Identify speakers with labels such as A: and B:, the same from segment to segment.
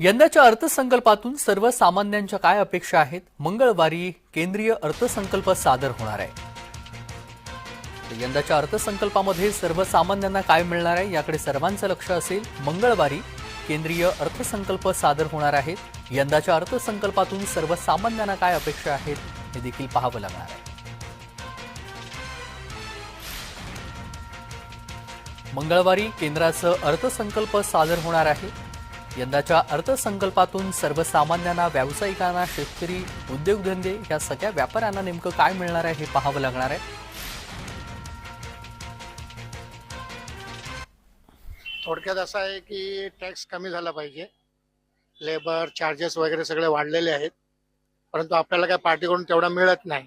A: यंदाच्या अर्थसंकल्पातून सर्वसामान्यांच्या काय अपेक्षा आहेत? मंगळवारी केंद्रीय अर्थसंकल्प सादर होणार आहे. यंदाच्या अर्थसंकल्पामध्ये सर्वसामान्यांना काय मिळणार आहे याकडे सर्वांचं लक्ष असेल. मंगळवारी केंद्रीय अर्थसंकल्प सादर होणार आहे यंदाच्या अर्थसंकल्पातून सर्वसामान्यांना काय अपेक्षा आहेत हे देखील पाहावं लागणार आहे. मंगळवारी केंद्राचं अर्थसंकल्प सादर होणार आहे. यंदाच्या अर्थसंकल्पातून सर्वसामान्यांना व्यावसायिकांना शेतकरी उद्योगधंदे या सगळ्या व्यापाऱ्यांना नेमकं काय मिळणार आहे हे पाहावं लागणार आहे.
B: थोडक्यात असं आहे की टॅक्स कमी झाला पाहिजे. लेबर चार्जेस वगैरे सगळे वाढलेले आहेत. परंतु आपल्याला काय पार्टीकडून तेवढा मिळत नाही.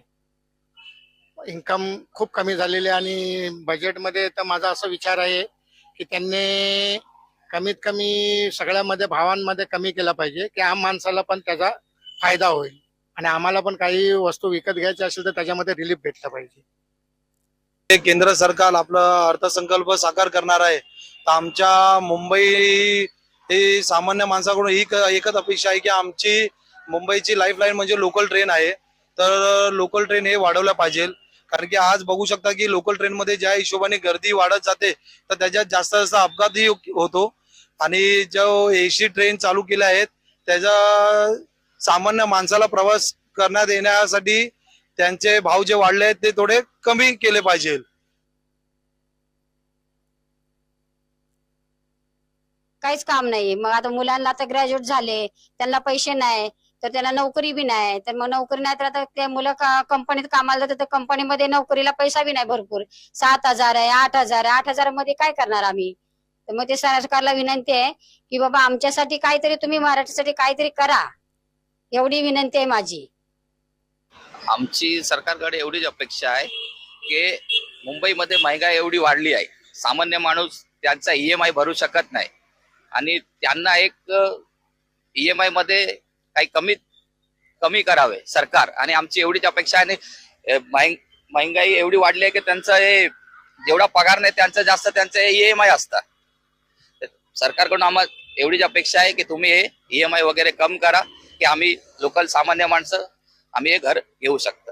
B: इन्कम खूप कमी झालेली आहे आणि बजेटमध्ये तर माझा असा विचार आहे की त्यांनी कमीत कमी सगळ्यामध्ये भावांमध्ये कमी केला पाहिजे की आम माणसाला पण त्याचा फायदा होईल. आणि आम्हाला पण काही वस्तू विकत घ्यायची असेल तर त्याच्यामध्ये रिलीफ भेटला पाहिजे.
C: केंद्र सरकार आपलं अर्थसंकल्प साकार करणार आहे. तर आमच्या मुंबई ही सामान्य माणसाकडून ही एकच अपेक्षा आहे की आमची मुंबईची लाईफलाईन म्हणजे लोकल ट्रेन आहे. तर लोकल ट्रेन हे वाढवल्या पाहिजे. कारण की आज बघू शकता की लोकल ट्रेनमध्ये ज्या हिशोबाने गर्दी वाढत जाते तर त्याच्यात जास्त जास्त अपघातही होतो. आणि जो एसी ट्रेन चालू केल्या आहेत त्याचा सामान्य माणसाला प्रवास करण्यात येण्यासाठी त्यांचे भाव जे वाढले आहेत ते थोडे कमी केले पाहिजे.
D: काहीच काम नाही. मग आता मुलांना आता ग्रॅज्युएट झाले त्यांना पैसे नाही तर त्यांना नोकरी बी नाही. तर मग नोकरी नाही तर आता ते मुलं कंपनीत कामाला जातात तर कंपनीमध्ये नोकरीला पैसा बी नाही भरपूर. सात हजार आहे आठ हजार आहे. आठ हजारमध्ये काय करणार आम्ही? तर मग ते सरकारला विनंती आहे की बाबा आमच्यासाठी काहीतरी तुम्ही मराठीसाठी काहीतरी करा. एवढी विनंती आहे माझी.
E: आमची सरकारकडे एवढीच अपेक्षा आहे की मुंबईमध्ये महागाई एवढी वाढली आहे. सामान्य माणूस त्यांचा ई एम आय भरू शकत नाही. आणि त्यांना एक ई एम आयमध्ये काही कमी कमी करावे सरकार. आणि आमची एवढीच अपेक्षा आहे. आणि एवढी वाढली आहे की त्यांचं हे जेवढा पगार नाही त्यांचं जास्त त्यांचं ई एम आय असतं. सरकारकडून आम्हाला एवढीच अपेक्षा आहे की तुम्ही हे ई एम आय वगैरे कम करा की आम्ही लोकल सामान्य माणसं आम्ही हे घर घेऊ शकतो.